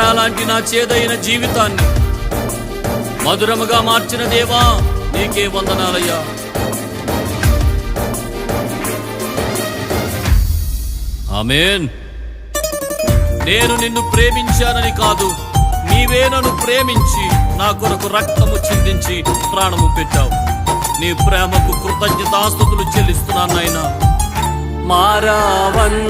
మారాలాంటి నా చేదైన జీవితాన్ని మధురముగా మార్చిన దేవా నీకే వందనాలయ్యా. ఆమెన్. నేను నిన్ను ప్రేమించానని కాదు నీవే నన్ను ప్రేమించి నా కొరకు రక్తము చిందించి ప్రాణము పెట్టావు. నీ ప్రేమకు కృతజ్ఞతాస్తుతులు చెల్లిస్తున్నాను నాయన. మారావన్న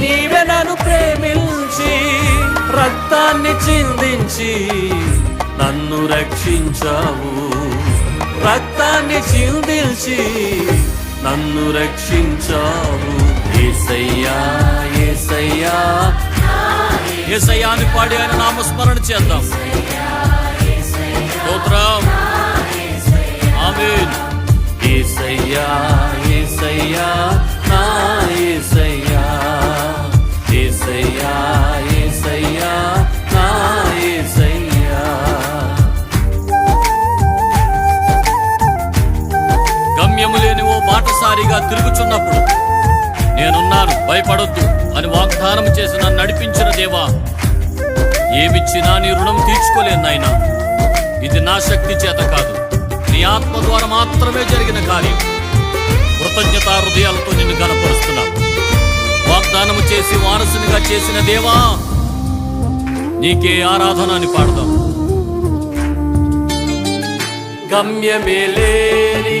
నీవే నన్ను ప్రేమించి రక్తాన్ని చిందించి నన్ను రక్షించావు. రక్తాన్ని చిందించి నన్ను రక్షించావు. ఏసయ్యా ఏసయ్యా. ఏసయ్యా అని పాడి ఆయన నామస్మరణ చేద్దాం. స్తోత్రం. ఆమేన్. ఏసయ్యా. గమ్యము లేని ఓ బాటసారిగా తిరుగుచున్నప్పుడు నేనున్నాను భయపడొద్దు అని వాగ్దానం చేసి నన్ను నడిపించిన దేవా ఏమిచ్చినా నీ రుణం తీర్చుకోలేను నాయనా. ఇది నా శక్తి చేత కాదు నీ ఆత్మ ద్వారా మాత్రమే జరిగిన కార్యం. కృతజ్ఞత హృదయాలతో నిన్ను గనపరుస్తున్నాను వాగ్దానము చేసి వారసునిగా చేసిన దేవా నీకే ఆరాధన అని పాడదాం గమ్యమేలేని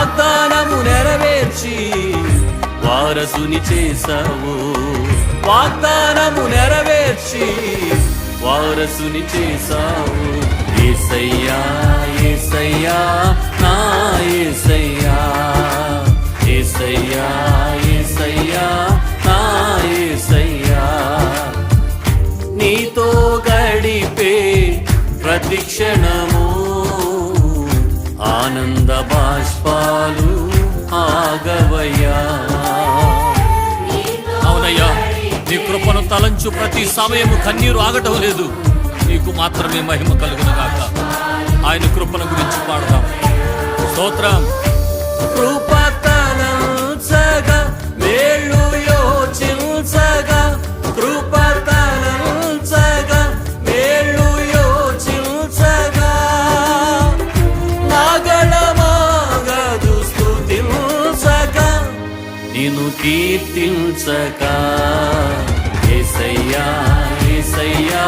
వాగ్దానము నెరవేర్చి వారసుని చేసావు వాగ్దానము నెరవేర్చి వారసుని చేశావు. ఏసయ్యా ఏసయ్యా నా ఏసయ్యా. ఏసయ్యా ఏసయ్యా నా ఏసయ్యా. నీతో గడిపే ప్రతిక్షణము ఆనంద బాష్పాలు ఆగవయ్యా. అవునయ్యా నీ కృపను తలంచు ప్రతి సమయము కన్నీరు ఆగటం లేదు. నీకు మాత్రమే మహిమ కలుగునగాక. ఆయన కృపను గురించి పాడదాం. స్తోత్రం. కృప కీర్తించక. ఏసయ్యా ఏసయ్యా.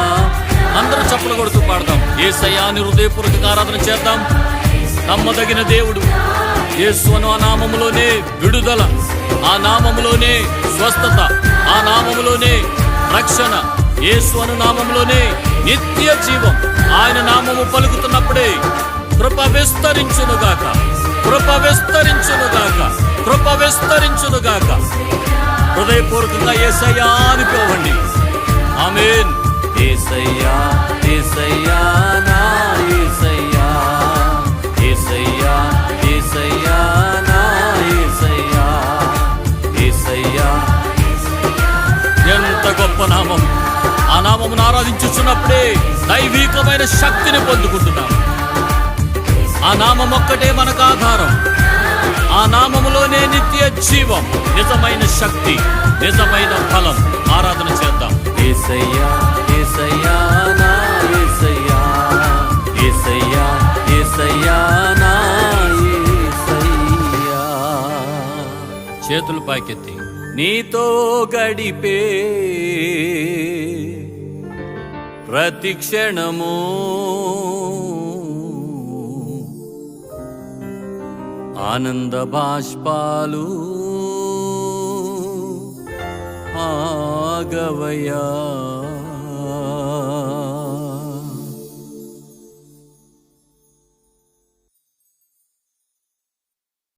అందరూ చప్పలు కొడుతూ పాడదాం ఏసయ్యా అని హృదయపూర్వక ఆరాధన చేద్దాం. నమ్మదగిన దేవుడు యేసు అను ఆ నామములోనే విడుదల ఆ నామములోనే స్వస్థత ఆ నామములోనే రక్షణ. యేసు అను నామములోనే నిత్య జీవం. ఆయన నామము పలుకుతున్నప్పుడే కృప విస్తరించునుగాక. కృప విస్తరించునుగాక. కృప విస్తరించునుగాక. హృదయపూర్వకంగా ఏసయ్యా అని పిలవండి. ఆమెన్. ఏసయ్యా ఏసయ్యా నా ఏసయ్యా. ఏసయ్యా ఏసయ్యా నా ఏసయ్యా. ఏసయ్యా ఎంత గొప్ప నామం. ఆ నామమును ఆరాధించుచున్నప్పుడే దైవికమైన శక్తిని పొందుకుంటున్నాం. ఆ నామం ఒక్కటే మనకు ఆధారం. ఆ నామములోనే నిత్య జీవం నిజమైన శక్తి నిజమైన ఫలం. ఆరాధన చేద్దాం. ఏసయ్యా ఏసయ్యా నా ఏసయ్యా. ఏసయ్యా ఏసయ్యా నా ఏసయ్యా. చేతులు పైకెత్తి. నీతో గడిపే ప్రతి క్షణము ఆనంద బాష్పాలు. ఆగవయా